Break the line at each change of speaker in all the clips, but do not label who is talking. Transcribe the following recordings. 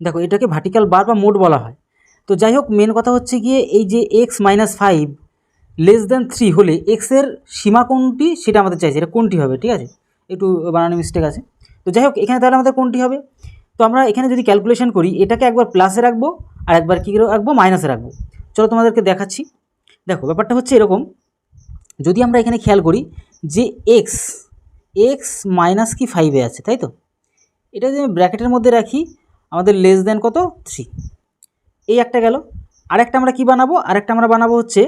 দেখো, এটাকে ভার্টিক্যাল বার বা মোড বলা হয়। তো যাই হোক মেন কথা হচ্ছে গিয়ে এই যে X minus five less than three হলে এক্সের সীমা কোনটি সেটা আমাদের চাইছে, এটা কোনটি হবে, ঠিক আছে? একটু বানানো মিস্টেক আছে। তো যাই হোক, এখানে তাহলে আমাদের কোনটি হবে? তো আমরা এখানে যদি ক্যালকুলেশন করি, এটাকে একবার প্লাসে রাখব, আর একবার কী রাখব? মাইনাসে রাখব। চলো তোমাদেরকে দেখাচ্ছি। দেখো, ব্যাপারটা হচ্ছে এরকম, যদি আমরা এখানে খেয়াল করি যে এক্স এক্স মাইনাস কি ফাইভে আছে, তাই তো? এটা যদি আমি ব্র্যাকেটের মধ্যে রাখি আমাদের লেস দেন কত? থ্রি এই একটা গেল। আরেকটা আমরা কি বানাবো? আরেকটা আমরা বানাবো হচ্ছে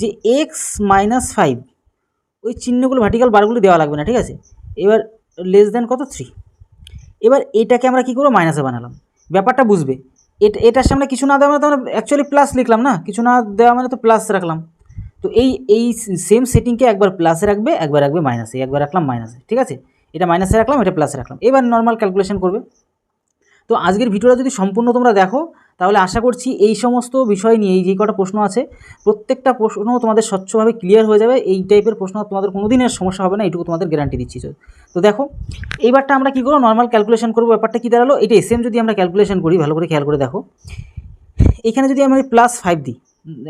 যে এক্স মাইনাস ফাইভ ওই চিহ্নগুলো ভার্টিক্যাল বারগুলো দেওয়া লাগবে না, ঠিক আছে? এবার লেস দেন কত? থ্রি এবার এটাকে আমরা কী করব? মাইনাসে বানালাম। ব্যাপারটা বুঝবে। এটা, এটার সামনে কিছু না দেওয়া মানে তো আমরা অ্যাকচুয়ালি প্লাস লিখলাম না? কিছু না দেওয়া মানে তো প্লাস রাখলাম। তো এই এই সেম সেটিংকে একবার প্লাসে রাখবে, একবার রাখবে মাইনাসে একবার রাখলাম মাইনাসে ঠিক আছে? এটা মাইনাসে রাখলাম, এটা প্লাসে রাখলাম। এবার নর্মাল ক্যালকুলেশন করবে। তো আজকের ভিডিওটা যদি সম্পূর্ণ তোমরা দেখো, তাহলে আশা করছি এই সমস্ত বিষয় নিয়ে, এই যে কটা প্রশ্ন আছে, প্রত্যেকটা প্রশ্ন তোমাদের স্বচ্ছভাবে ক্লিয়ার হয়ে যাবে। এই টাইপের প্রশ্ন তোমাদের কোনো দিনের সমস্যা হবে না, এইটুকু তোমাদের গ্যারান্টি দিচ্ছি তো দেখো, এইবারটা আমরা কী করব? নর্মাল ক্যালকুলেশন করব। ব্যাপারটা কী দাঁড়াল? এটা এসএম যদি আমরা ক্যালকুলেশন করি, ভালো করে খেয়াল করে দেখো। এখানে যদি আমরা প্লাস ফাইভ দিই,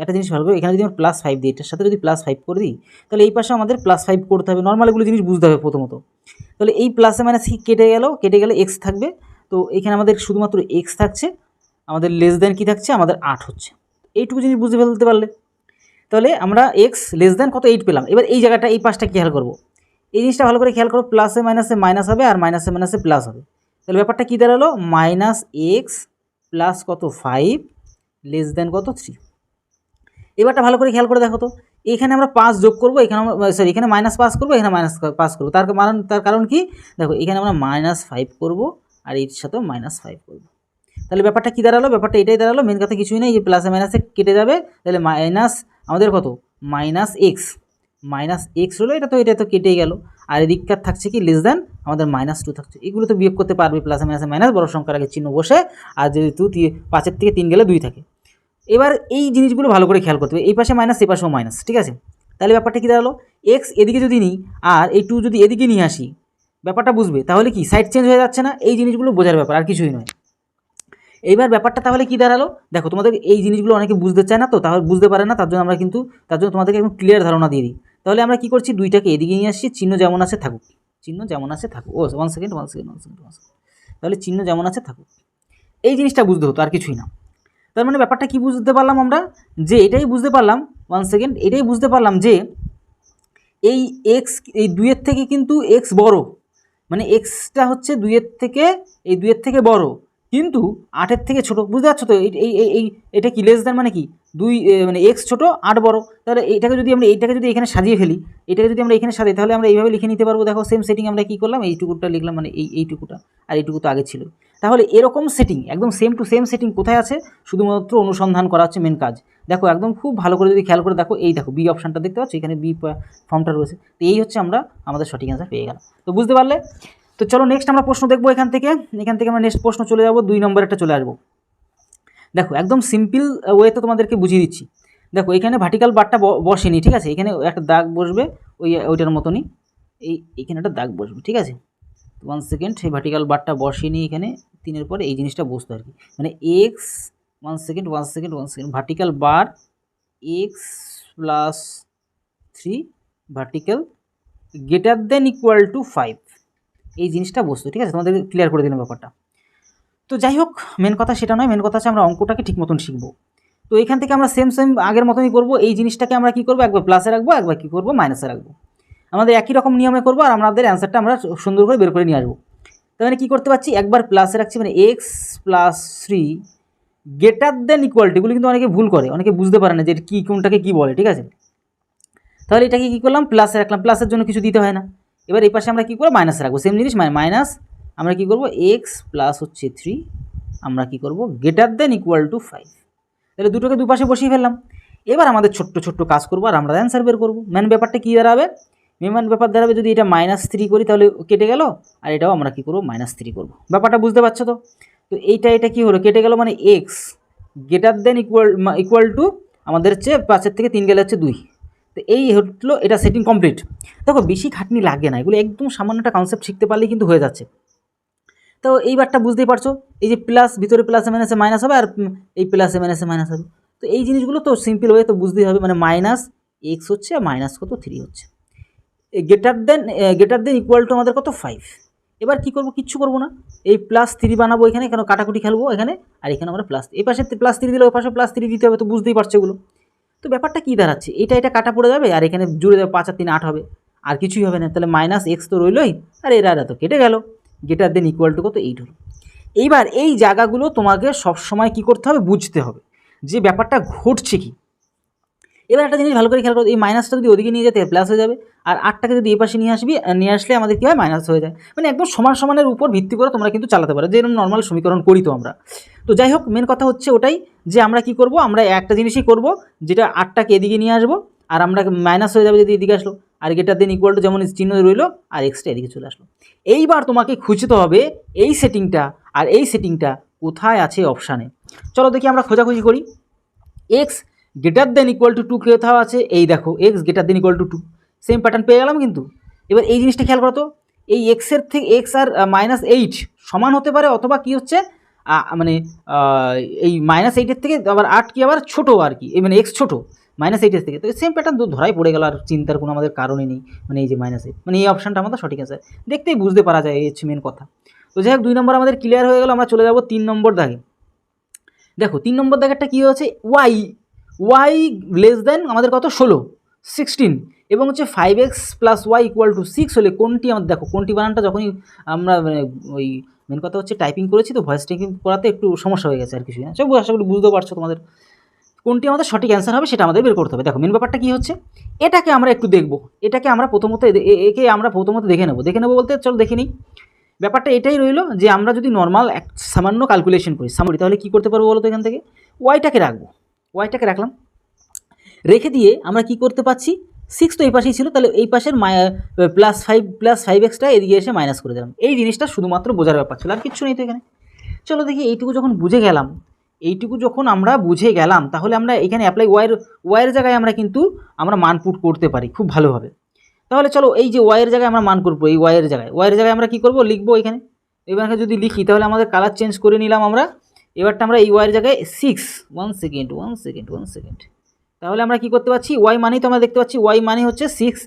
একটা জিনিস ভালো এখানে যদি আমরা প্লাস ফাইভ দিই, এটার সাথে যদি প্লাস ফাইভ করে দিই, তাহলে এই পাশে আমাদের প্লাস ফাইভ করতে হবে। নর্মাল এগুলো জিনিস বুঝতে হবে প্রথমত। তাহলে এই প্লাসে মাইনাস কেটে গেল? কেটে গেলে এক্স থাকবে। তো এখানে আমাদের শুধুমাত্র এক্স থাকছে, আমাদের লেস দেন কী থাকছে, আমাদের আট হচ্ছে। এইটুকু জিনিস বুঝতে ফেলতে পারলে। তাহলে আমরা এক্স লেস দেন কত? এইট পেলাম। এবার এই জায়গাটা, এই পাশটা খেয়াল করব। এই জিনিসটা ভালো করে খেয়াল করো প্লাসে মাইনাসে মাইনাস হবে আর মাইনাসে মাইনাসে প্লাস হবে। তাহলে ব্যাপারটা কী দাঁড়াল? মাইনাস এক্স প্লাস কত? ফাইভ লেস দেন কত? থ্রি এবারটা ভালো করে খেয়াল করে দেখো তো। এখানে আমরা পাঁচ যোগ করব, এখানে আমরা সরি এখানে মাইনাস পাস করব, এখানে মাইনাস পাস করব। তার কারণ তার কারণ কি? দেখো, এখানে আমরা মাইনাস ফাইভ করব। আর এর সাথেও মাইনাস ফাইভ করব। তাহলে ব্যাপারটা কী দাঁড়াল? ব্যাপারটা এটাই দাঁড়াল। মেন কথা কিছুই নেই যে প্লাসে মাইনাসে কেটে যাবে। তাহলে মাইনাস আমাদের কত? মাইনাস এক্স মাইনাস এক্স হলো এটা তো এটা তো কেটেই গেল। আর এদিককার থাকছে কি? লেস দেন আমাদের মাইনাস টু থাকছে। এগুলো তো বিয়োগ করতে পারবে প্লাসে মাইনাসে মাইনাস বড় সংখ্যার আগে চিহ্ন বসে। আর যেহেতু পাঁচের থেকে তিন গেলে দুই থাকে। এবার এই জিনিসগুলো ভালো করে খেয়াল করতে হবে। এই পাশে মাইনাস এই পাশেও মাইনাস ঠিক আছে? তাহলে ব্যাপারটা কী দাঁড়াল? এক্স এদিকে যদি নিই, আর এই টু যদি এদিকে নিয়ে আসি ব্যাপারটা বুঝবে। তাহলে কি? সাইড চেঞ্জ হয়ে যাচ্ছে না? এই জিনিসগুলো বোঝার ব্যাপার, আর কিছুই নয়। এইবার ব্যাপারটা তাহলে কি দাঁড়াল? দেখো, তোমাদের এই জিনিসগুলো অনেকে বুঝতে চায় না তো, তাহলে বুঝতে পারে না, তার জন্য আমরা কিন্তু, তার জন্য তোমাদেরকে একদম ক্লিয়ার ধারণা দিয়ে দিই। তাহলে আমরা কী করছি? দুইটাকে এদিকে নিয়ে আসছি, চিহ্ন যেমন আছে থাকুক। চিহ্ন যেমন আছে থাকুক। ও one second one second one second one second তাহলে চিহ্ন যেমন আছে থাকুক। এই জিনিসটা বুঝতে হতো, আর কিছুই না। তার মানে ব্যাপারটা কী বুঝতে পারলাম আমরা? যে এটাই বুঝতে পারলাম ওয়ান সেকেন্ড এটাই বুঝতে পারলাম যে এই এক্স এই দুইয়ের থেকে কিন্তু এক্স বড়। মানে এক্সটা হচ্ছে দুইয়ের থেকে, এই দুইয়ের থেকে বড়। কিন্তু আটের থেকে ছোট, বুঝতে পারছ তো? এই এই এটা কি লেস দেন মানে কি? দুই মানে এক্স ছোটো, আট বড়। তাহলে এইটাকে যদি আমরা, এইটাকে যদি এখানে সাজিয়ে ফেলি, এটাকে যদি আমরা এখানে সাজাই, তাহলে আমরা এইভাবে লিখে নিতে পারব। দেখো সেম সেটিং আমরা কী করলাম? এইটুকুটা লিখলাম মানে এই, এইটুকুটা। আর এইটুকু তো আগে ছিল। তাহলে এরকম সেটিং একদম সেম টু সেম সেটিং কোথায় আছে? শুধুমাত্র অনুসন্ধান করা হচ্ছে মেন কাজ। দেখো, একদম খুব ভালো করে যদি খেয়াল করে দেখো, এই দেখো বি অপশানটা দেখতে পাচ্ছ? এখানে বি ফর্মটা রয়েছে। তো এই হচ্ছে আমরা আমাদের সঠিক অ্যান্সার পেয়ে গেলাম। তো বুঝতে পারলে? তো চলো নেক্সট আমরা প্রশ্ন দেখব এখান থেকে। এখান থেকে আমরা নেক্সট প্রশ্ন চলে যাব, দুই নম্বরেরটা চলে আসব। দেখো, একদম সিম্পল ওয়েতে তোমাদেরকে বুঝিয়ে দিচ্ছি। দেখো, এখানে ভার্টিক্যাল বারটা বসেনি, ঠিক আছে? এখানে একটা দাগ বসবে, ওই ওইটার মতনই। এই, এখানে একটা দাগ বসবে, ঠিক আছে? ওয়ান সেকেন্ড সেই ভার্টিক্যাল বারটা বসেনি এখানে। তিনের পরে এই জিনিসটা বসতো আর কি। মানে X one second one second one second vertical bar X plus three vertical greater than equal to five এই জিনিসটা বস্তু, ঠিক আছে? তোমাদের ক্লিয়ার করে দিলাম ব্যাপারটা। তো যাই হোক মেন কথা সেটা নয়। মেন কথা হচ্ছে আমরা অঙ্কটাকে ঠিক মতন শিখব। তো এখান থেকে আমরা সেম সেম আগের মতনই করব। এই জিনিসটাকে আমরা কী করব? একবার প্লাসে রাখব, একবার কী করব? মাইনাসে রাখব। আমাদের একই রকম নিয়মে করব আর আমাদের অ্যান্সারটা আমরা সুন্দর করে বের করে নিয়ে আসব। তার মানে কী করতে পারছি? একবার প্লাসে রাখছি মানে x plus three greater than equality এগুলো কিন্তু অনেকে ভুল করে, অনেকে বুঝতে পারে না যে কী, কোনটাকে কী বলে, ঠিক আছে? তাহলে এটাকে কী করলাম? প্লাসে রাখলাম প্লাসের জন্য কিছু দিতে হয় না। এবার এই পাশে আমরা কী করব? মাইনাস রাখব সেম জিনিস মাইনাস আমরা কী করব? এক্স প্লাস হচ্ছে থ্রি আমরা কী করব? Greater than equal to five তাহলে দুটোকে দুপাশে বসিয়ে ফেললাম। এবার আমাদের ছোট্ট ছোট্ট কাজ করব আর আমরা অ্যান্সার বের করব। মেন ব্যাপারটা কী দাঁড়াবে? মেন ব্যাপার দাঁড়াবে যদি এটা মাইনাস থ্রি করি তাহলে কেটে গেল, আর এটাও আমরা কী করব? মাইনাস থ্রি করব। ব্যাপারটা বুঝতে পারছ তো? তো এইটা, এটা কী হলো? কেটে গেল মানে x greater than equal equal to আমাদের হচ্ছে পাঁচের থেকে তিন গেলে হচ্ছে দুই। তো এই হলো এটা সেটিং কমপ্লিট দেখো, বেশি খাটনি লাগে না। এগুলো একদম সামান্য একটা কনসেপ্ট শিখতে পারলেই কিন্তু হয়ে যাচ্ছে। তো এইবারটা বুঝতেই পারছ, এই যে প্লাস ভিতরে প্লাসে মাইনাসে মাইনাস হবে আর এই প্লাসে মাইনাসে মাইনাস হবে। তো এই জিনিসগুলো তো সিম্পল ওয়ে তো বুঝতেই হবে মানে মাইনাস এক্স হচ্ছে আর মাইনাস কত? থ্রি হচ্ছে। গেটার দেন গেটার দেন ইকুয়াল টু আমাদের কত? ফাইভ এবার কি করব? কিচ্ছু করব না। এই প্লাস থ্রি বানাবো এখানে, কেন কাটাকুটি খেলব এখানে? আর এখানে আমরা প্লাস এই পাশে প্লাস থ্রি দিলে, ওই পাশে প্লাস থ্রি দিতে হবে, তো বুঝতেই পারছ এগুলো। তো ব্যাপারটা কী দাঁড়াচ্ছে? এটা এটা কাটা পড়ে যাবে, আর এখানে জুড়ে যাবে পাঁচ আর তিন, আট হবে। আর কিছুই হবে না, তাহলে মাইনাস এক্স তো রইলই। আর, এরা এরা তো কেটে গেল। গেটার দেন ইকুয়াল টু কত? এইট হলো। এইবার এই জায়গাগুলো তোমাকে সবসময় কি করতে হবে? বুঝতে হবে। যে ব্যাপারটা ঘটছে কি? এবার একটা জিনিস ভালো করে খেয়াল করো, এই মাইনাসটা যদি ওদিকে নিয়ে যেতে প্লাস হয়ে যাবে, আর আটটাকে যদি এই পাশে নিয়ে আসবি নিয়ে আসলে আমাদের কী হয়? মাইনাস হয়ে যায়। মানে একদম সমান সমানের উপর ভিত্তি করে তোমরা কিন্তু চালাতে পারো। যেরকম নর্মাল সমীকরণ করি তো আমরা। তো যাই হোক মেন কথা হচ্ছে ওটাই যে আমরা কি করব? আমরা একটা জিনিসই করব, যেটা আটটাকে এদিকে নিয়ে আসব, আর আমরা মাইনাস হয়ে যাবে যদি এদিকে আসলো, আর গেটার দেন ইকুয়াল টু যেমন চিহ্ন রইল, আর এক্সট্রা এদিকে চলে আসলো। এইবার তোমাকে খুঁজতে হবে এই সেটিংটা আর এই সেটিংটা কোথায় আছে অপশানে চলো দেখি আমরা খোঁজাখুঁজি করি। X greater than equal to two কোথাও আছে? এই দেখো X greater than equal to two same pattern পেয়ে গেলাম কিন্তু। এবার এই জিনিসটা খেয়াল করো তো, এই এক্সের থেকে এক্স আর মাইনাস এইট সমান হতে পারে অথবা কি হচ্ছে মানে এই মাইনাস এইটের থেকে আবার আট কি আবার ছোটো আর কি মানে এক্স ছোটো মাইনাস এইটের থেকে। তো সেম প্যাটার্ন তো ধরাই পড়ে গেল আর চিন্তার কোনো আমাদের কারণই নেই মানে এই যে মাইনাস এইট মানে এই অপশানটা আমাদের সঠিক আছে দেখতেই বুঝতে পারা যায় এই হচ্ছে মেন কথা। তো যাই হোক, দুই নম্বর আমাদের ক্লিয়ার হয়ে গেল, আমরা চলে যাব তিন নম্বর দাগে। দেখো, তিন নম্বর দাগেরটা কী হচ্ছে ওয়াই ওয়াই লেস দেন আমাদের কত? ষোলো। সিক্সটিন এবং হচ্ছে five X plus Y equal to six হলে কোনটি আমাদের, দেখো, কোনটি বানানটা যখনই আমরা মানে ওই মেন কথা হচ্ছে টাইপিং করেছি তো ভয়েস টাইপিং করাতে একটু সমস্যা হয়ে গেছে আর কিছু না। সব আশা করি বুঝতে পারছ তোমাদের। কোনটি আমাদের সঠিক অ্যান্সার হবে সেটা আমাদের বের করতে হবে। দেখো মেন ব্যাপারটা কী হচ্ছে? এটাকে আমরা একটু দেখব। এটাকে আমরা প্রথমত একে আমরা প্রথমত দেখে নেব। দেখে নেব বলতে, চলো দেখে নিই। ব্যাপারটা এটাই রইল যে আমরা যদি নর্মাল এক সামান্য ক্যালকুলেশন করি সামারি তাহলে কী করতে পারব বলো তো এখান থেকে? ওয়াইটাকে রাখব। ওয়াইটাকে রাখলাম। রেখে দিয়ে আমরা কি করতে পারছি? সিক্স তো এই পাশেই ছিল, তাহলে এই পাশের প্লাস ফাইভ প্লাস ফাইভ এক্সটা এদিকে এসে মাইনাস করে দিলাম। এই জিনিসটা শুধুমাত্র বোঝার ব্যাপার ছিল, আর কিচ্ছু নেই তো এখানে। চলো দেখি, এইটুকু যখন বুঝে গেলাম, এইটুকু যখন আমরা বুঝে গেলাম, তাহলে আমরা এখানে অ্যাপ্লাই ওয়ার ওয়াইয়ের জায়গায় আমরা কিন্তু আমরা মান পুট করতে পারি খুব ভালোভাবে। তাহলে চলো, এই যে ওয়াইয়ের জায়গায় আমরা মান করব, এই ওয়াইয়ের জায়গায়। ওয়াইয়ের জায়গায় আমরা কী করব? লিখব এখানে। এবারকে যদি লিখি, তাহলে আমাদের কালার চেঞ্জ করে নিলাম আমরা। এবারটা আমরা এই ওয়াইয়ের জায়গায় six one second one second one second তাহলে আমরা কি করতে পারছি? ওয়াই মানেই তো আমরা দেখতে পাচ্ছি ওয়াই মানে হচ্ছে সিক্স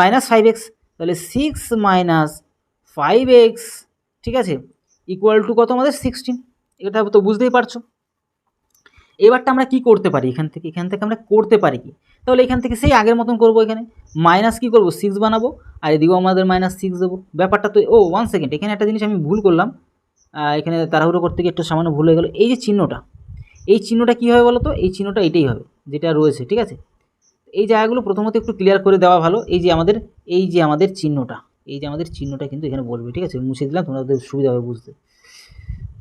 মাইনাস ফাইভ এক্স তাহলে সিক্স মাইনাস ফাইভ এক্স ঠিক আছে? ইকুয়াল টু কত আমাদের? সিক্সটিন এটা তো বুঝতেই পারছ। এবারটা আমরা কি করতে পারি এখান থেকে? এখান থেকে আমরা করতে পারি কি? তাহলে এখান থেকে সেই আগের মতন করব এখানে। মাইনাস কি করব? সিক্স বানাবো। আর এদিকেও আমাদের মাইনাস সিক্স দেবো। ব্যাপারটা তো, ও ওয়ান সেকেন্ড এখানে একটা জিনিস আমি ভুল করলাম। এখানে তাড়াহুড়ো করতে গিয়ে একটু সামান্য ভুল হয়ে গেলো। এই যে চিহ্নটা, এই চিহ্নটা কী হবে বলো তো এই চিহ্নটা এটাই হবে, যেটা রয়েছে, ঠিক আছে? এই জায়গাগুলো প্রথমত একটু ক্লিয়ার করে দেওয়া ভালো। এই যে আমাদের, এই যে আমাদের চিহ্নটা, এই যে আমাদের চিহ্নটা কিন্তু এখানে বলবে, ঠিক আছে? মুছে দিলাম তোমাদের সুবিধা হবে বুঝতে।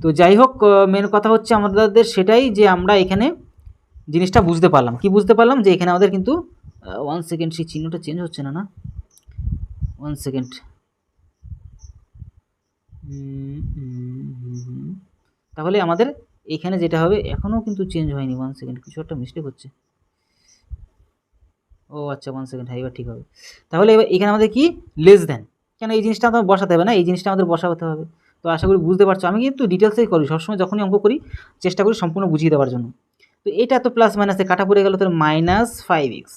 তো যাই হোক মেন কথা হচ্ছে আমাদের সেটাই যে আমরা এখানে জিনিসটা বুঝতে পারলাম। কি বুঝতে পারলাম? যে এখানে আমাদের কিন্তু ওয়ান সেকেন্ড সেই চিহ্নটা চেঞ্জ হচ্ছে না না? ওয়ান সেকেন্ড তাহলে আমাদের এখানে যেটা হবে, এখনও কিন্তু চেঞ্জ হয়নি। ওয়ান সেকেন্ড কিছু একটা মিস্টেক হচ্ছে। ও আচ্ছা ওয়ান সেকেন্ড হ্যাঁ এবার ঠিক হবে। তাহলে এবার এখানে আমাদের কি? লেস দেন কেন এই জিনিসটা আমাদের বসাতে হবে না? এই জিনিসটা আমাদের বসাতে হবে। তো আশা করি বুঝতে পারছ। আমি কিন্তু ডিটেলসেই করি, সবসময় যখনই অঙ্ক করি, চেষ্টা করি সম্পূর্ণ বুঝিয়ে দেওয়ার জন্য। তো এটা তো প্লাস মাইনাসে কাটা পড়ে গেল, তাহলে minus five X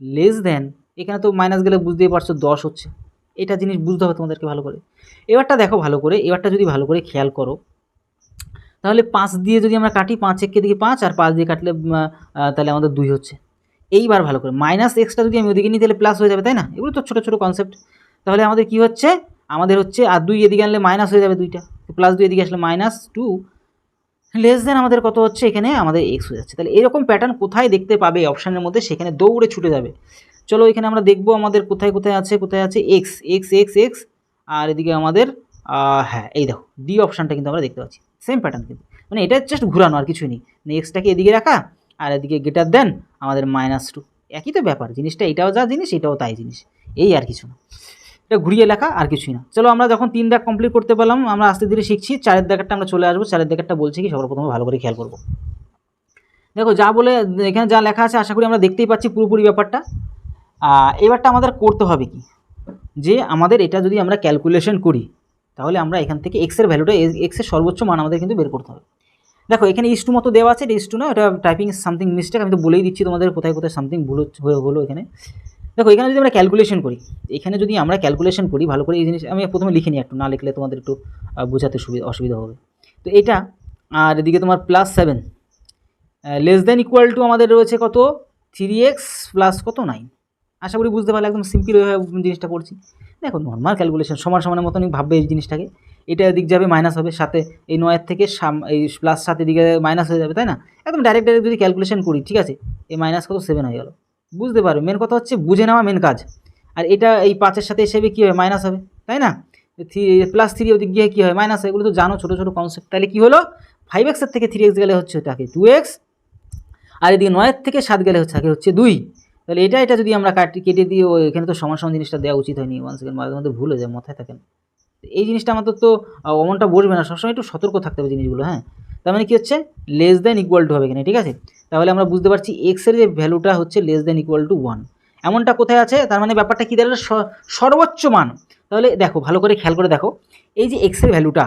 less than এখানে তো মাইনাস গেলে বুঝতেই পারছ, দশ হচ্ছে। এটা জিনিস বুঝতে হবে তোমাদেরকে ভালো করে। এবারটা দেখো ভালো করে, এবারটা যদি ভালো করে খেয়াল করো, তাহলে পাঁচ দিয়ে যদি আমরা কাটি, পাঁচ একে দিকে পাঁচ আর পাঁচ দিয়ে কাটলে তাহলে আমাদের দুই হচ্ছে। এইবার ভালো করে মাইনাস এক্সটা যদি আমি ওদিকে নিই, তাহলে প্লাস হয়ে যাবে, তাই না? এগুলো তো ছোটো ছোটো কনসেপ্ট তাহলে আমাদের কি হচ্ছে? আমাদের হচ্ছে, আর দুই এদিকে আনলে মাইনাস হয়ে যাবে দুইটা। প্লাস দুই এদিকে আসলে মাইনাস টু লেস দেন আমাদের কত হচ্ছে এখানে? আমাদের এক্স হয়ে যাচ্ছে। তাহলে এরকম প্যাটার্ন কোথায় দেখতে পাবে অপশানের মধ্যে? সেখানে দৌড়ে ছুটে যাবে। চলো এখানে আমরা দেখব আমাদের কোথায় কোথায় আছে কোথায় আছে এক্স এক্স এক্স এক্স আর এদিকে আমাদের হ্যাঁ এই দেখো ডি অপশানটা কিন্তু আমরা দেখতে পাচ্ছি। সেম প্যাটার্ন কিন্তু। মানে এটা জাস্ট ঘুরানো, আর কিছুই নেই। মানে এক্সটাকে এদিকে রাখা, আর এদিকে গেটার দেন, আমাদের মাইনাস টু একই তো ব্যাপার, জিনিসটা এটাও যা জিনিস, এটাও তাই জিনিস। এই আর কিছু না। এটা ঘুরিয়ে লেখা, আর কিছুই না। চলো আমরা যখন তিন দাগ কমপ্লিট করতে পারলাম, আমরা আস্তে ধীরে শিখছি, চারের দাগেরটা আমরা চলে আসব, চারের দাগেরটা বলছি কি সবার প্রথমে ভালো করে খেয়াল করব। দেখো, যা বলে, এখানে যা লেখা আছে, আশা করি আমরা দেখতেই পাচ্ছি পুরোপুরি ব্যাপারটা। এবারটা আমাদের করতে হবে কি? যে আমাদের এটা যদি আমরা ক্যালকুলেশন করি, তাহলে আমরা এখান থেকে এক্সের ভ্যালুটা এক্সের সর্বোচ্চ মান আমাদের কিন্তু বের করতে হবে। দেখো, এখানে ইস্টু মতো দেওয়া আছে, এটা ইস্টু না, এটা টাইপিং সামথিং মিস্টেক আমি তো বলেই দিচ্ছি তোমাদের কোথায় কোথায় সামথিং ভুল হয়ে হলো এখানে। দেখো, এখানে যদি আমরা ক্যালকুলেশন করি, এখানে যদি আমরা ক্যালকুলেশন করি, ভালো করে এই জিনিস, আমি প্রথমে লিখে নিই একটু, না লিখলে তোমাদের একটু বোঝাতে সুবিধা অসুবিধা হবে। তো এটা, আর এদিকে তোমার plus seven less than equal to আমাদের রয়েছে কত? থ্রি এক্স প্লাস কত? নাইন আশা করি বুঝতে পারলে একদম সিম্পল জিনিসটা করছি দেখো নর্মাল ক্যালকুলেশন সমান সমানের মতনই ভাববে এই জিনিসটাকে। এটা দিক যাবে মাইনাস হবে, সাথে এই নয়ের থেকে এই প্লাস সাথে দিকে মাইনাস হয়ে যাবে, তাই না? একদম ডাইরেক্ট ডাইরেক্ট যদি ক্যালকুলেশন করি, ঠিক আছে? এই মাইনাস কত? সেভেন হয়ে গেল। বুঝতে পারবে মেন কথা হচ্ছে বুঝে নেওয়া মেন কাজ। আর এটা এই পাঁচের সাথে হিসেবে কী হবে মাইনাস হবে, তাই না? থ্রি প্লাস থ্রি ওদিক গিয়ে কী হয়? মাইনাস এগুলো তো জানো ছোটো ছোটো কনসেপ্ট তাহলে কী হলো? ফাইভ এক্সের থেকে থ্রি এক্স গেলে হচ্ছে, তাকে টু এক্স আর এদিকে নয়ের থেকে সাত গেলে হচ্ছে থাকে হচ্ছে দুই। তাহলে এটা এটা যদি আমরা কাটি, কেটে দিয়ে এখানে তো সমান সমান জিনিসটা দেওয়া উচিত হয়নি ওয়ান সেকেন্ড মাঝে মধ্যে ভুল হয়ে যায়, মাথায় থাকেন এই জিনিসটা আমাদের তো অমনটা বসবে না, সবসময় একটু সতর্ক থাকতে হবে জিনিসগুলো হ্যাঁ? তার মানে কী হচ্ছে? লেস দেন ইকুয়াল টু হবে এখানে, ঠিক আছে? তাহলে আমরা বুঝতে পারছি এক্সের যে ভ্যালুটা হচ্ছে less than equal to one এমনটা কোথায় আছে? তার মানে ব্যাপারটা কী? দাঁড়াল সর্বোচ্চ মান। তাহলে দেখো, ভালো করে খেয়াল করে দেখো। এই যে এক্সের ভ্যালুটা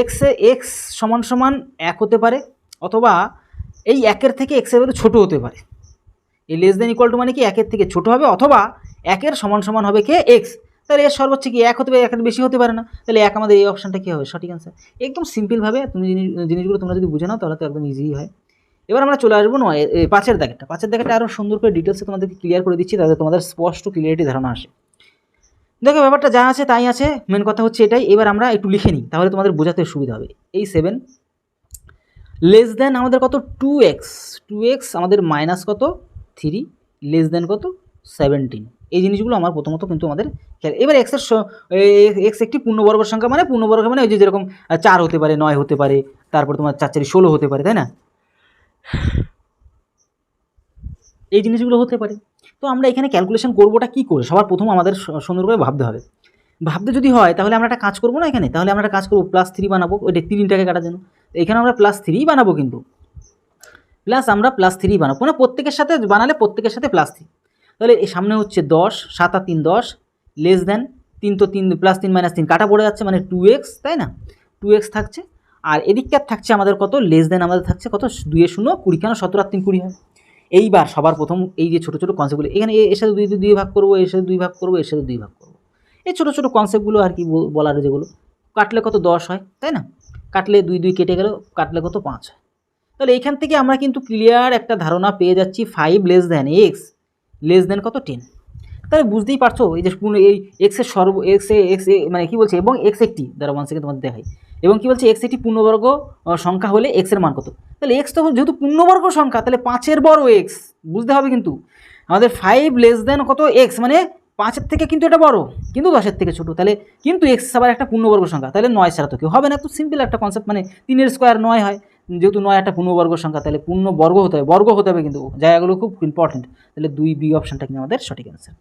এক্সে এক্স সমান সমান এক হতে পারে, অথবা এই একের থেকে এক্সের ভ্যালু ছোটো হতে পারে। এই লেস দেন ইকুয়াল টু মানে কি? একের থেকে ছোটো হবে অথবা একের সমান সমান হবে কে? এক্স তাহলে এর সর্বোচ্চ কি? এক হতে পারে, একের বেশি হতে পারে না। তাহলে এক আমাদের এই অপশানটা কী হবে? সঠিক অ্যান্সার একদম সিম্পলভাবে তুমি জিনিস, জিনিসগুলো তোমরা যদি বুঝে নাও, তাহলে তো একদম ইজিই হয়। এবার আমরা চলে আসব নয় পাঁচের দাগেরটা। পাঁচের দাগেরটা আরও সুন্দর করে ডিটেলসে তোমাদেরকে ক্লিয়ার করে দিচ্ছি, তাহলে তোমাদের স্পষ্ট ক্লিয়ারিটি ধারণা আসে। দেখো, ব্যাপারটা যা আছে তাই আছে মেন কথা হচ্ছে এটাই। এবার আমরা একটু লিখে নিই, তাহলে তোমাদের বোঝাতে সুবিধা হবে। এই সেভেন লেস দেন আমাদের কত? টু এক্স টু এক্স আমাদের মাইনাস কত? থ্রি লেস দেন কত? সেভেন্টিন এই জিনিসগুলো আমার প্রথমত কিন্তু আমাদের খেয়াল। এবার এক্সের এক্স একটি পূর্ণবর্গ সংখ্যা মানে পূর্ণবর্গ মানে ওই যে যেরকম চার হতে পারে, নয় হতে পারে, তারপর তোমার চার চারি ষোলো হতে পারে, তাই না? এই জিনিসগুলো হতে পারে। তো আমরা এখানে ক্যালকুলেশন করবোটা কী করে? সবার প্রথম আমাদের স- সুন্দর করে ভাবতে হবে। ভাবতে যদি হয়, তাহলে আমরা একটা কাজ করব না এখানে? তাহলে আমরা একটা কাজ করব প্লাস থ্রি বানাবো। ওইটা তিনটাকে কাটার জন্য এখানে আমরা প্লাস থ্রি বানাবো কিন্তু। প্লাস আমরা প্লাস থ্রি বানাবো। মানে প্রত্যেকের সাথে বানালে প্রত্যেকের সাথে প্লাস থ্রি তাহলে এই সামনে হচ্ছে দশ, সাত আর তিন দশ লেস দেন তিন তো তিন প্লাস তিন মাইনাস তিন। কাটা পড়ে যাচ্ছে মানে টু এক্স তাই না? টু এক্স থাকছে। আর এদিককার থাকছে আমাদের কত? লেস দেন আমাদের থাকছে কত? দুয়ে শূন্য, কুড়ি। কেন? সতেরো আর তিন কুড়ি হয়। এইবার সবার প্রথম এই যে ছোটো ছোটো কনসেপ্টগুলো এখানে এর সাথে দুই দুই ভাগ করব, এর সাথে দুই ভাগ করব, এর সাথে দুই ভাগ করব। এই ছোটো ছোটো কনসেপ্টগুলো আর কি বল- বলার যেগুলো। কাটলে কত? দশ হয়, তাই না? কাটলে দুই দুই কেটে গেল, কাটলে কত? পাঁচ হয়। তাহলে এখান থেকে আমরা কিন্তু ক্লিয়ার একটা ধারণা পেয়ে যাচ্ছি five less than X less than কত টেন তাহলে বুঝতেই পারছ এই যে পূর্ণ এই এক্সের সর্ব এক্স এক্স মানে কী বলছে? এবং এক্স একটি। দ্বারা ওয়ান সেকেন্ড তোমাদের দেখাই। এবং কী বলছে? এক্স একটি পূর্ণবর্গ সংখ্যা হলে এক্সের মান কত? তাহলে এক্স তো যেহেতু পূর্ণবর্গ সংখ্যা, তাহলে পাঁচের বড় এক্স বুঝতে হবে কিন্তু। আমাদের ফাইভ লেস দেন কত এক্স মানে পাঁচের থেকে কিন্তু এটা বড়, কিন্তু দশের থেকে ছোটো। তাহলে কিন্তু এক্স আবার একটা পূর্ণবর্গ সংখ্যা, তাহলে নয় ছাড়া তো কেউ হবে না। একটু সিম্পল একটা কনসেপ্ট মানে তিনের স্কোয়ার নয় হয়। যেহেতু নয়, একটা পূর্ণবর্গ সংখ্যা, তাহলে পূর্ণ বর্গ হতে হবে, বর্গ হতে হবে কিন্তু জায়গাগুলো খুব ইম্পর্টেন্ট তাহলে দুই বি অপশানটা কিন্তু আমাদের সঠিক অ্যান্সার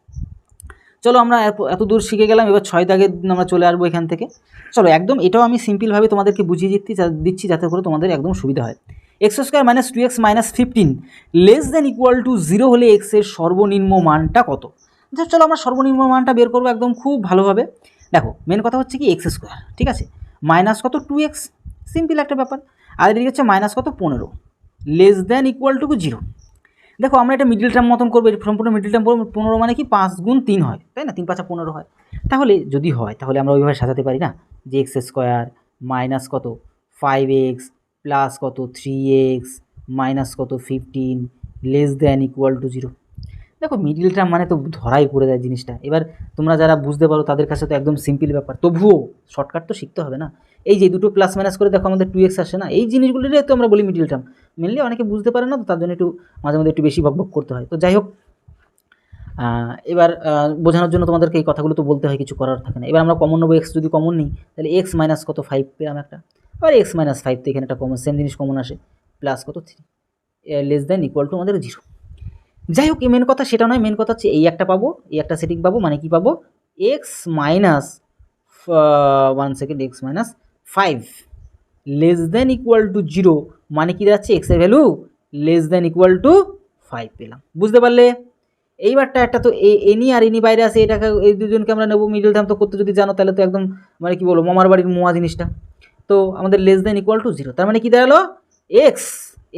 চলো আমরা এত- দূর শিখে গেলাম, এবার ছয় দাগে আমরা চলে আসব এখান থেকে। চলো, একদম এটাও আমি সিম্পলভাবে তোমাদেরকে বুঝিয়ে দিচ্ছি দিচ্ছি যাতে করে তোমাদের একদম সুবিধা হয়। X square minus two X minus fifteen less than equal to zero হলে এক্সের সর্বনিম্ন মানটা কত? আচ্ছা চলো আমরা সর্বনিম্ন মানটা বের করব একদম খুব ভালোভাবে। দেখো মেন কথা হচ্ছে কি এক্স স্কোয়ার ঠিক আছে? মাইনাস কত? টু এক্স সিম্পল একটা ব্যাপার। আর এদিকে হচ্ছে মাইনাস কত? পনেরো। Less than equal to zero দেখো, আমরা এটা মিডিল টার্ম মতন করব সম্পূর্ণ মিডিল টার্ম পনেরো মানে কি? পাঁচ গুণ তিন হয়, তাই না? তিন পাঁচা পনেরো হয়। তাহলে যদি হয়, তাহলে আমরা ওইভাবে সাজাতে পারি না? যে এক্স স্কোয়ার মাইনাস কত? ফাইভ এক্স প্লাস কত? থ্রি এক্স মাইনাস কত? Fifteen less than equal to zero দেখো মিডিল টার্ম মানে তো ধরাই পড়ে দেয় জিনিসটা। এবার তোমরা যারা বুঝতে পারো তাদের কাছে তো একদম সিম্পল ব্যাপার। তবুও শর্টকাট তো শিখতে হবে না। এই যে দুটো প্লাস মাইনাস করে দেখো আমাদের টু এক্স আসে না, এই জিনিসগুলোরই তো আমরা বলি মিডিল টার্ম মেনলি অনেকে বুঝতে পারে না তো তার জন্য একটু মাঝে মধ্যে একটু বেশি বকবক করতে হয়। তো যাই হোক এবার বোঝানোর জন্য তোমাদেরকে এই কথাগুলো তো বলতে হয়, কিছু করার থাকে না। এবার আমরা কমন নেব এক্স যদি কমন নিই, তাহলে এক্স মাইনাস কত? ফাইভ পেলাম একটা। আবার এক্স মাইনাস ফাইভ তো এখানে একটা কমন সেম জিনিস কমন আসে। প্লাস কত? Three less than equal to আমাদের জিরো যাই হোক মেন কথা, সেটা নয় মেন কথা হচ্ছে এই একটা পাবো, এই একটা সেটিং পাবো মানে কি পাবো? X minus one second X minus five less than equal to zero মানে কি যাচ্ছে এক্সের value less than equal to five পেলাম। বুঝতে পারলে? এইবারটা একটা তো এ, এনি আর এনি বাইরে আছে, এটাকে এই দুজনকে আমরা নেব মিডল টার্ম তো করতে যদি জানো, তাহলে তো একদম মানে কি বলব, মামার বাড়ির মোয়া জিনিসটা। তো আমাদের less than equal to zero তার মানে কি দাঁড়াল? X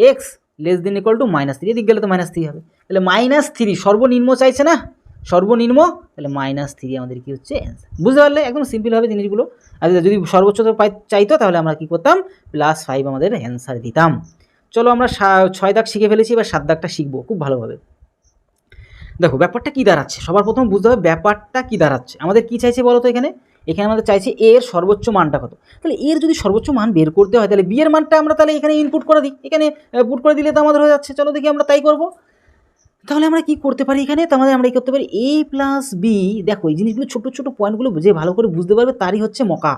x less than equal to minus three এদিক গেলে তো মাইনাস থ্রি হবে। তাহলে মাইনাস থ্রি সর্বনিম্ন চাইছে না? সর্বনিম্ন? তাহলে মাইনাস থ্রি আমাদের কী হচ্ছে? অ্যান্সার বুঝতে পারলে? একদম সিম্পল হবে জিনিসগুলো। আর যদি সর্বোচ্চ চাইতো, তাহলে আমরা কি করতাম? প্লাস ফাইভ আমাদের অ্যান্সার দিতাম। চলো আমরা ছয় দাগ শিখে ফেলেছি, এবার সাত দাগটা শিখব খুব ভালোভাবে। দেখো, ব্যাপারটা কী দাঁড়াচ্ছে? সবার প্রথম বুঝতে হবে ব্যাপারটা কী দাঁড়াচ্ছে। আমাদের কী চাইছে বলো তো এখানে? এখানে আমাদের চাইছে এর সর্বোচ্চ মানটা কত? তাহলে এর যদি সর্বোচ্চ মান বের করতে হয়, তাহলে বি এর মানটা আমরা তাহলে এখানে ইনপুট করে দিই। এখানে পুট করে দিলে তো আমাদের হয়ে যাচ্ছে। চলো দেখি আমরা তাই করব। তাহলে আমরা কি করতে পারি এখানে? তাহলে আমরা কি করতে পারি? এ প্লাস বি দেখো এই জিনিসগুলো ছোটো ছোটো পয়েন্টগুলো যে ভালো করে বুঝতে পারবে, তারই হচ্ছে মকা।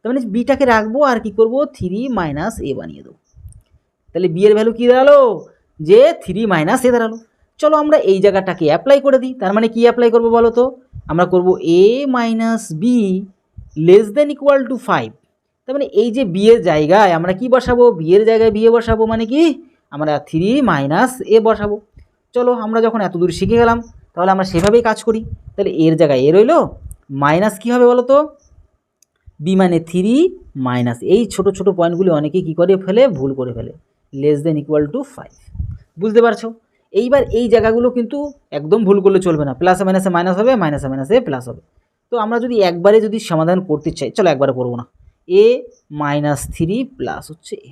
তার মানে বিটাকে রাখব আর কি করব? থ্রি মাইনাস এ বানিয়ে দেবো। তাহলে বি এর ভ্যালু কী দাঁড়াল? যে থ্রি মাইনাস এ দাঁড়াল। চলো আমরা এই জায়গাটাকে অ্যাপ্লাই করে দিই। তার মানে কি অ্যাপ্লাই করব বলো তো? আমরা করব a minus b less than equal to five তার মানে এই যে বিয়ের জায়গায় আমরা কি বসাবো? বি এর জায়গায় বি এ বসাবো মানে কি? আমরা থ্রি মাইনাস এ বসাবো। চলো আমরা যখন এত দূর শিখে গেলাম, তাহলে আমরা সেভাবেই কাজ করি। তাহলে এর জায়গায় এ রইল মাইনাস কী হবে বলো তো বি মানে থ্রি মাইনাস এই ছোট ছোট পয়েন্টগুলি অনেকে কী করে ফেলে? ভুল করে ফেলে। Less than equal to five বুঝতে পারছ? এইবার এই জায়গাগুলো কিন্তু একদম ভুল করলে চলবে না। প্লাসে মাইনাসে মাইনাস হবে মাইনাসে মাইনাসে প্লাস হবে। তো আমরা যদি একবারে যদি সমাধান করতে চাই, চলো একবারে করব না। এ মাইনাস থ্রি প্লাস হচ্ছে a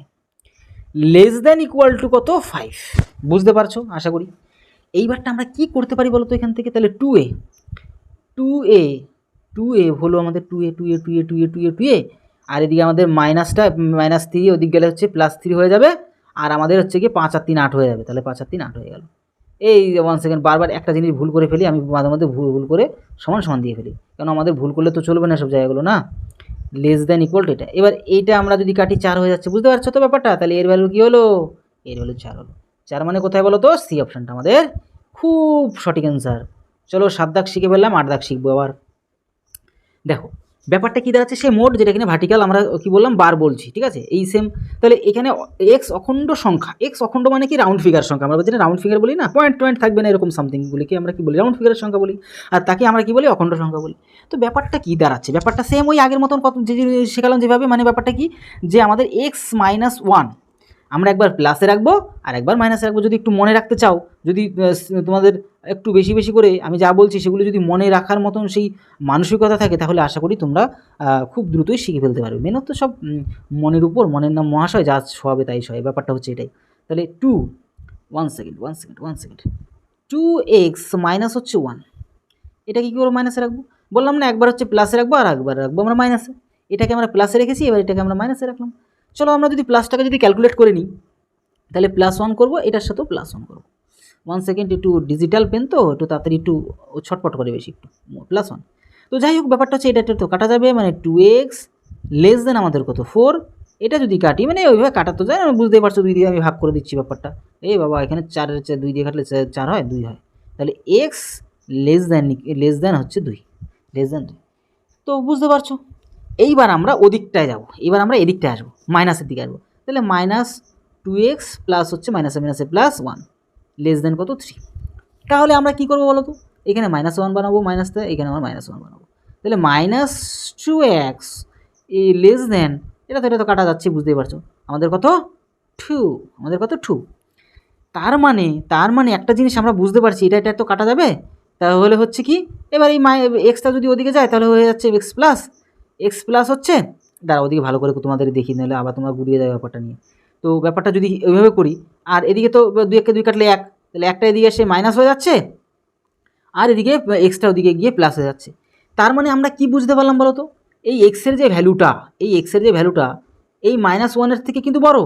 less than equal to কত? ফাইভ বুঝতে পারছ? আশা করি। এইবারটা আমরা কি করতে পারি বলো তো এখান থেকে? তাহলে two a two a two a হলো আমাদের two a two a two a two a two a two a আর এদিকে আমাদের মাইনাসটা মাইনাস থ্রি ওদিক গেলে হচ্ছে প্লাস থ্রি হয়ে যাবে। আর আমাদের হচ্ছে কি পাঁচ আর তিন আট হয়ে যাবে। তাহলে পাঁচ আর তিন আট হয়ে গেল। এই ওয়ান সেকেন্ড বারবার একটা জিনিস ভুল করে ফেলি, আমি মাঝে মধ্যে ভুল ভুল করে সমান সমান দিয়ে ফেলি। কারণ আমাদের ভুল করলে তো চলবে না সব জায়গাগুলো, না? লেস দেন ইকুয়াল টু এটা। এবার এইটা আমরা যদি কাটি চার হয়ে যাচ্ছে, বুঝতে পারছ তো ব্যাপারটা? তাহলে এর ভ্যালু কী হলো? এর ভ্যালু চার হলো। চার মানে কোথায় বলো তো? সি অপশানটা আমাদের খুব সঠিক অ্যান্সার চলো সাত দাগ শিখে ফেললাম, আট দাগ শিখব আবার। দেখো, ব্যাপারটা কী দাঁড়াচ্ছে? সে মোড যেটা এখানে ভার্টিক্যাল আমরা কি বললাম? বার বলছি, ঠিক আছে? এই সেম তাহলে এখানে এক্স অখণ্ড সংখ্যা এক্স অখণ্ড মানে কি? রাউন্ড ফিগার সংখ্যা। আমরা যেটা রাউন্ড ফিগার বলি না পয়েন্ট পয়েন্ট থাকবে না, এরকম সামথিংগুলিকে আমরা কি বলি? রাউন্ড ফিগারের সংখ্যা বলি। আর তাকে আমরা কি বলি? অখণ্ড সংখ্যা বলি। তো ব্যাপারটা কী দাঁড়াচ্ছে? ব্যাপারটা সেম ওই আগের মতন কত যে শেখালাম যেভাবে মানে ব্যাপারটা কি? যে আমাদের এক্স মাইনাস ওয়ান আমরা একবার প্লাসে রাখব আর একবার মাইনাসে রাখব। যদি একটু মনে রাখতে চাও, যদি তোমাদের একটু বেশি বেশি করে আমি যা বলছি সেগুলো যদি মনে রাখার মতন সেই মানসিকতা থাকে, তাহলে আশা করি তোমরা খুব দ্রুতই শিখে ফেলতে পারবে। মেন তো সব মনের উপর, মনের নাম মহাশয়, যা শোয়াবে তাই শোয় ব্যাপারটা হচ্ছে এটাই। তাহলে two one second one second one second two x minus হচ্ছে ওয়ান এটা কি করে মাইনাসে রাখব? বললাম না, একবার হচ্ছে প্লাসে রাখব আর একবার রাখব আমরা মাইনাসে এটাকে আমরা প্লাসে রেখেছি, এবার এটাকে আমরা মাইনাসে রাখলাম। চলো আমরা যদি প্লাসটাকে যদি ক্যালকুলেট করে নিই, তাহলে প্লাস ওয়ান করব, এটার সাথেও প্লাস ওয়ান করব। ওয়ান সেকেন্ড একটু ডিজিটাল পেন তো, একটু তাড়াতাড়ি একটু ছটপট করে বেশি একটু প্লাস ওয়ান তো যাই হোক, ব্যাপারটা হচ্ছে এটা তো কাটা যাবে মানে টু এক্স লেস দেন আমাদের কত? ফোর এটা যদি কাটি মানে ওইভাবে কাটা তো যায় না, বুঝতেই পারছ, দুই দিয়ে আমি ভাগ করে দিচ্ছি ব্যাপারটা। এই বাবা, এখানে চারের চা- দুই দিয়ে কাটলে চার হয়, দুই হয়। তাহলে x less than less than হচ্ছে দুই লেস দেন তো বুঝতে পারছ? এইবার আমরা ওদিকটায় যাব। এবার আমরা এদিকটায় আসব মাইনাসের দিকে আসব। তাহলে মাইনাস টু এক্স প্লাস হচ্ছে মাইনাসে মাইনাসে প্লাস ওয়ান লেস দেন কত? থ্রি তাহলে আমরা কী করব বলো তো এখানে মাইনাস ওয়ান বানাবো মাইনাসটা এখানে আমরা মাইনাস ওয়ান বানাবো। তাহলে মাইনাস টু এক্স এ লেস দেন এটা তো এটা তো কাটা যাচ্ছে, বুঝতেই পারছ। আমাদের কত? টু আমাদের কত? টু তার মানে তার মানে একটা জিনিস আমরা বুঝতে পারছি, এটা এটা তো কাটা যাবে? তাহলে হচ্ছে কি? এবার এই মাই এক্সটা যদি ওদিকে যায়, তাহলে হয়ে যাচ্ছে এক্স প্লাস এক্স প্লাস হচ্ছে দাঁড়া ওদিকে ভালো করে তোমাদের দেখি নাহলে আবার তোমরা গুড়িয়ে দেবে ব্যাপারটা নিয়ে। তো ব্যাপারটা যদি ওইভাবে করি, আর এদিকে তো দুই একে দুই কাটলে এক, তাহলে একটা এদিকে এসে মাইনাস হয়ে যাচ্ছে, আর এদিকে এক্সট্রা ওদিকে গিয়ে প্লাস হয়ে যাচ্ছে। তার মানে আমরা কি বুঝতে পারলাম বলো তো? এই এক্সের যে ভ্যালুটা এই এক্সের যে ভ্যালুটা এই মাইনাস ওয়ানের থেকে কিন্তু বড়।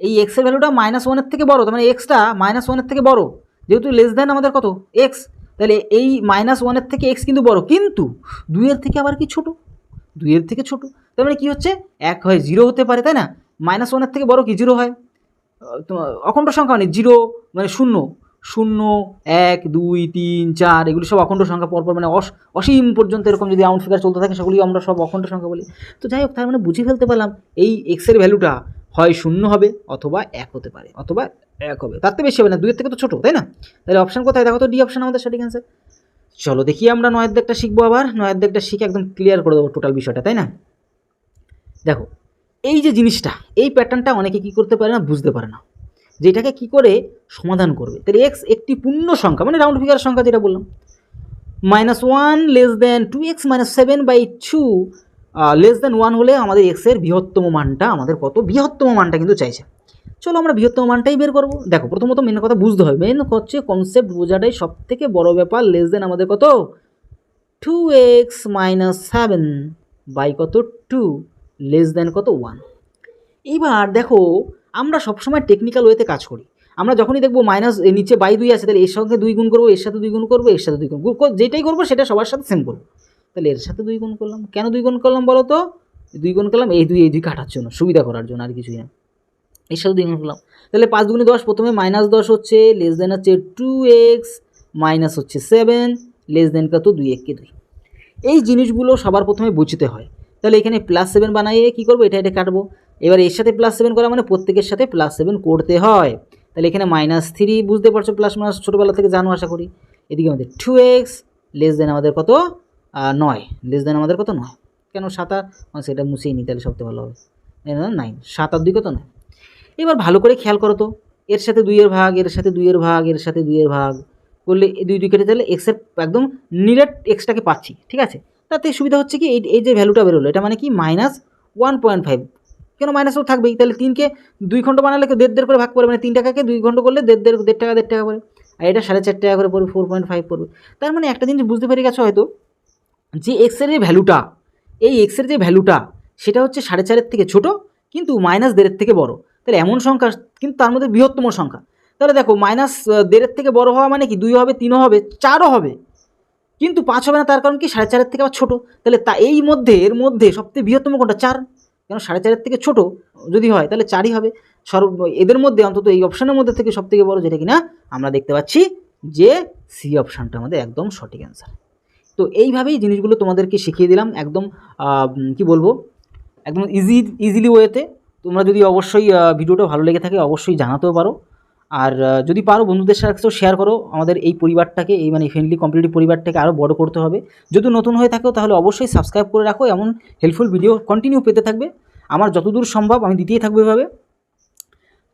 এই এক্সের ভ্যালুটা মাইনাস ওয়ানের থেকে বড়, তার মানে এক্সটা মাইনাস ওয়ানের থেকে বড়। যেহেতু লেস দেন আমাদের কত? এক্স তাহলে এই মাইনাস ওয়ানের থেকে এক্স কিন্তু বড়। কিন্তু দুইয়ের থেকে আবার কি ছোট? দুইয়ের থেকে ছোট। তার মানে কী হচ্ছে? এক হয় জিরো হতে পারে, তাই না? মাইনাস ওয়ানের থেকে বড় কি? জিরো হয়। তোমার অখণ্ড সংখ্যা মানে জিরো মানে শূন্য। শূন্য, এক, দুই, তিন, চার, এগুলি সব অখণ্ড সংখ্যা, পরপর মানে অস, অসীম পর্যন্ত এরকম যদি রাউন্ড ফিগার চলতে থাকে, সেগুলি আমরা সব অখণ্ড সংখ্যা বলি। তো যাই হোক, তার মানে বুঝে ফেলতে পারলাম, এই এক্সের ভ্যালুটা হয় শূন্য হবে অথবা এক হতে পারে, অথবা এক হবে। তার থেকে বেশি হবে না, দুইয়ের থেকে তো ছোটো, তাই না? তাহলে অপশান কোথায়? দেখো তো ডি অপশান আমাদের সঠিক অ্যান্সার চলো দেখি আমরা নয়ের দিকটা শিখব আবার। নয়ের দিকটা শিখে একদম ক্লিয়ার করে দেবো টোটাল বিষয়টা, তাই না? দেখো, এই যে জিনিসটা, এই প্যাটার্নটা অনেকে কী করতে পারে না, বুঝতে পারে না। যে এটাকে কী করে? সমাধান করবে। তাহলে এক্স একটি পূর্ণ সংখ্যা মানে রাউন্ড ফিগার সংখ্যা যেটা বললাম minus one less than two x minus seven by two less than one হলে আমাদের এক্সের বৃহত্তম মানটা, আমাদের কত? বৃহত্তম মানটা কিন্তু চাইছে। চলো আমরা বৃহত্তম মানটাই বের করব। দেখো, প্রথমত মেন কথা বুঝতে হবে। মেন হচ্ছে কনসেপ্ট বোঝাটাই সব থেকে বড় ব্যাপার। লেস দেন আমাদের কত? Two x minus seven by কত? টু লেস দেন কত? ওয়ান এইবার দেখো, আমরা সবসময় টেকনিক্যাল ওয়েতে কাজ করি। আমরা যখনই দেখব মাইনাস নিচে বাই দুই আছে, তাহলে এর সঙ্গে দুই গুণ করব, এর সাথে দুই গুণ করব, এর সাথে দুই গুণ যেটাই করব, সেটা সবার সাথে সেম করব। তাহলে এর সাথে দুই গুণ করলাম। কেন দুই গুণ করলাম বলো তো? দুই গুণ করলাম, এই দুই এই দুই কাটার জন্য, সুবিধা করার জন্য, আর কিছুই না। এর সাথে দুই গুণ করলাম তাহলে পাঁচ দুগুণে দশ, প্রথমে মাইনাস দশ হচ্ছে লেস দেন হচ্ছে টু এক্স মাইনাস হচ্ছে সেভেন লেস দেন কত দুই এককে দুই। এই জিনিসগুলো সবার প্রথমে বুঝতে হয়। তাহলে এখানে প্লাস সেভেন বানাইয়ে কী করব? এটা এটা কাটবো। এবার এর সাথে প্লাস সেভেন করা মানে প্রত্যেকের সাথে প্লাস সেভেন করতে হয়। তাহলে এখানে মাইনাস থ্রি বুঝতে পারছ প্লাস মাইনাস ছোটোবেলা থেকে জানো, আশা করি। এদিকে আমাদের টু এক্স লেস দেন আমাদের কত? নয়। লেস দেন আমাদের কত? নয়। কেন সাত আর? সেটা মুছেই নিই তাহলে সবথেকে ভালো হবে। নাইন সাত আর দুই কত? নয়। এবার ভালো করে খেয়াল করো তো। এর সাথে দুইয়ের ভাগ, এর সাথে দুইয়ের ভাগ, এর সাথে দুইয়ের ভাগ। করলে এই দুই দুই কেটে তাহলে এক্সের একদম নিরেট এক্সটাকে পাচ্ছি, ঠিক আছে? তাতে সুবিধা হচ্ছে কি, এই এই যে ভ্যালুটা বেরোলো, এটা মানে কি মাইনাস ওয়ান পয়েন্ট ফাইভ কেন মাইনাসও থাকবেই? তাহলে তিনকে দুই খণ্ড বানালে দেড় দেড় করে ভাগ করে মানে তিন টাকাকে দুই খণ্ড করলে দেড় দেড় দেড় টাকা দেড় টাকা করে। আর এটা সাড়ে চার টাকা করে পড়বে ফোর পয়েন্ট ফাইভ পড়বে। তার মানে একটা জিনিস বুঝতে পেরে গেছো হয়তো, যে এক্সের যে ভ্যালুটা এই এক্সের যে ভ্যালুটা সেটা হচ্ছে সাড়ে চারের থেকে ছোট, কিন্তু মাইনাস দেড়ের থেকে বড়। তাহলে এমন সংখ্যা, কিন্তু তার মধ্যে বৃহত্তম সংখ্যা। তাহলে দেখো মাইনাস দেড়ের থেকে বড় হওয়া মানে কি? দুই হবে তিনও হবে, চারও হবে। কিন্তু পাঁচ হবে না, তার কারণ কি? সাড়ে চারের থেকে আবার ছোটো। তাহলে তা এই মধ্যে, এর মধ্যে সবথেকে বৃহত্তম কোনটা? চার। কেন? সাড়ে চারের থেকে ছোট যদি হয়, তাহলে চারই হবে। সর্ব, এদের মধ্যে অন্তত এই অপশানের মধ্যে থেকে সব থেকে বড় যেটা কিনা, আমরা দেখতে পাচ্ছি যে সি অপশানটা আমাদের একদম সঠিক অ্যান্সার তো এইভাবেই জিনিসগুলো তোমাদেরকে শিখিয়ে দিলাম, একদম কি বলব? একদম ইজি ইজিলি ওয়েতে তোমরা যদি অবশ্যই ভিডিওটা ভালো লেগে থাকে অবশ্যই জানাতেও পারো। আর যদি পারো বন্ধুদের সাথেও শেয়ার করো, আমাদের এই পরিবারটাকে, এই মানে ফ্রেন্ডলি কম্পিটিটিভ পরিবারটাকে আরও বড় করতে হবে। যদি নতুন হয়ে থাকো, তাহলে অবশ্যই সাবস্ক্রাইব করে রাখো, এমন হেল্পফুল ভিডিও কন্টিনিউ পেতে থাকবে। আমার যতদূর সম্ভব, আমি দিতেই থাকব এভাবে।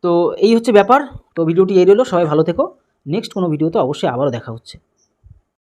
তো, এই হচ্ছে ব্যাপার। তো, ভিডিওটি এই রইল। সবাই ভালো থেকো। নেক্সট কোনো ভিডিওতে অবশ্যই আবারও দেখা হচ্ছে।